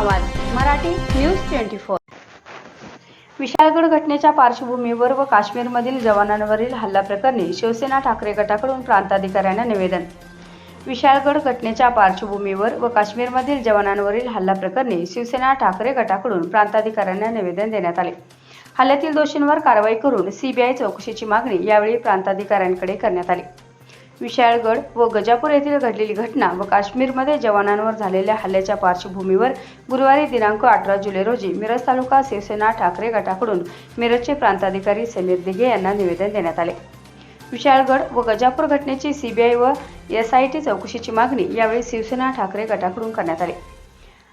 Marathi news twenty four. Vishalgad घटनेच्या पार्श्वभूमीवर व काश्मीरमधील जवानांवरील हल्ला प्रकरणी शिवसेना ठाकरे गटाकडून प्रांताधिकाऱ्यांना निवेदन. विशाळगड घटनेच्या पार्श्वभूमीवर व काश्मीरमधील जवानांवरील हल्ला प्रकरणी शिवसेना ठाकरे गटाकडून प्रांताधिकाऱ्यांना निवेदन देण्यात आले. हल्ल्यातील दोषींवर कारवाई करून सीबीआय चौकशीची मागणी यावेळी प्रांताधिकाऱ्यांकडे करण्यात आली. विशाळगड व गजापूर येथील घडलेली घटना व काश्मीरमध्ये जवानांवर झालेल्या हल्ल्याच्या पार्श्वभूमीवर गुरुवारी दिनांक अठरा जुलै रोजी मिरज तालुका शिवसेना ठाकरे गटाकडून मिरजचे प्रांताधिकारी समीर दिघे यांना निवेदन देण्यात आले. विशाळगड व गजापूर घटनेची सीबीआय व एस आय टी चौकशीची मागणी यावेळी शिवसेना ठाकरे गटाकडून करण्यात आली.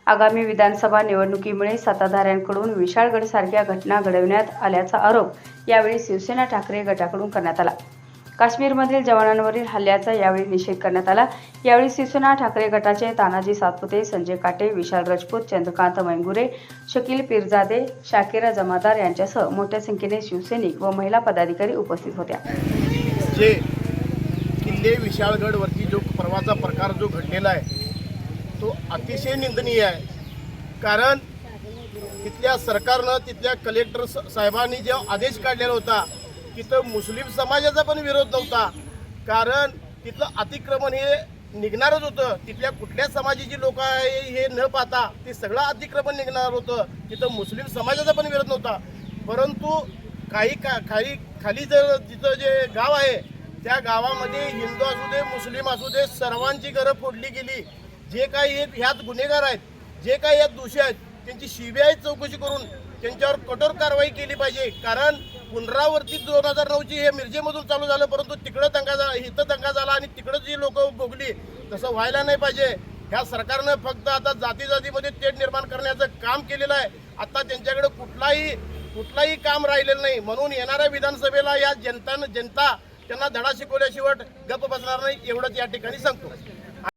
आगामी विधानसभा निवडणुकीमुळे सत्ताधाऱ्यांकडून विशाळगडसारख्या घटना घडविण्यात आल्याचा आरोप यावेळी शिवसेना ठाकरे गटाकडून करण्यात आला. काश्मीरमधील जवानांवरील हल्ल्याचा यावेळी निषेध करण्यात आला. यावेळी शिवसेना ठाकरे गटाचे तानाजी सातपुते संजय काटे विशाल राजपूत चंद्रकांत मैंगुरे शकील पिरजादे शाकिरा जमादार यांच्यासह मोठ्या संख्येने शिवसैनिक व महिला पदाधिकारी उपस्थित होत्या. जे किल्ले विशाळगडवरती जो परवाचा प्रकार जो घडलेला आहे तो अतिशय निंदनीय आहे. कारण तिथल्या सरकारनं तिथल्या कलेक्टर स- साहेबांनी जो आदेश काढलेला होता तिथं मुस्लिम समाजाचा पण विरोध नव्हता. कारण तिथलं अतिक्रमण हे निघणारच होतं. तिथल्या कुठल्या समाजाची लोक आहे हे न पाहता ते सगळं अतिक्रमण निघणार होतं. तिथं मुस्लिम समाजाचा पण विरोध नव्हता. परंतु काही का काही खाली जर तिथं जे गाव आहे त्या गावामध्ये हिंदू असू दे मुस्लिम असू दे सर्वांची घरं फोडली गेली. जे काही हे- ह्यात गुन्हेगार आहेत जे काही यात दोषी आहेत त्यांची सीबीआय चौकशी करून त्यांच्यावर कठोर कारवाई केली पाहिजे. कारण पुनरावर्तित दोन हजार नऊची हे मिरजेमधून चालू झालं परंतु तिकडं दंगा झाला इथं दंगा झाला आणि तिकडं जी लोक भोगली तसं व्हायला नाही पाहिजे. ह्या सरकारनं फक्त आता जाती जातीमध्ये तेढ निर्माण करण्याचं काम केलेलं आहे. आता त्यांच्याकडे कुठलाही कुठलाही काम राहिलेलं नाही. म्हणून येणाऱ्या विधानसभेला या जनतानं जनता त्यांना धडा शिकवल्याशिवाय गप्प बसणार नाही एवढंच या ठिकाणी सांगतो.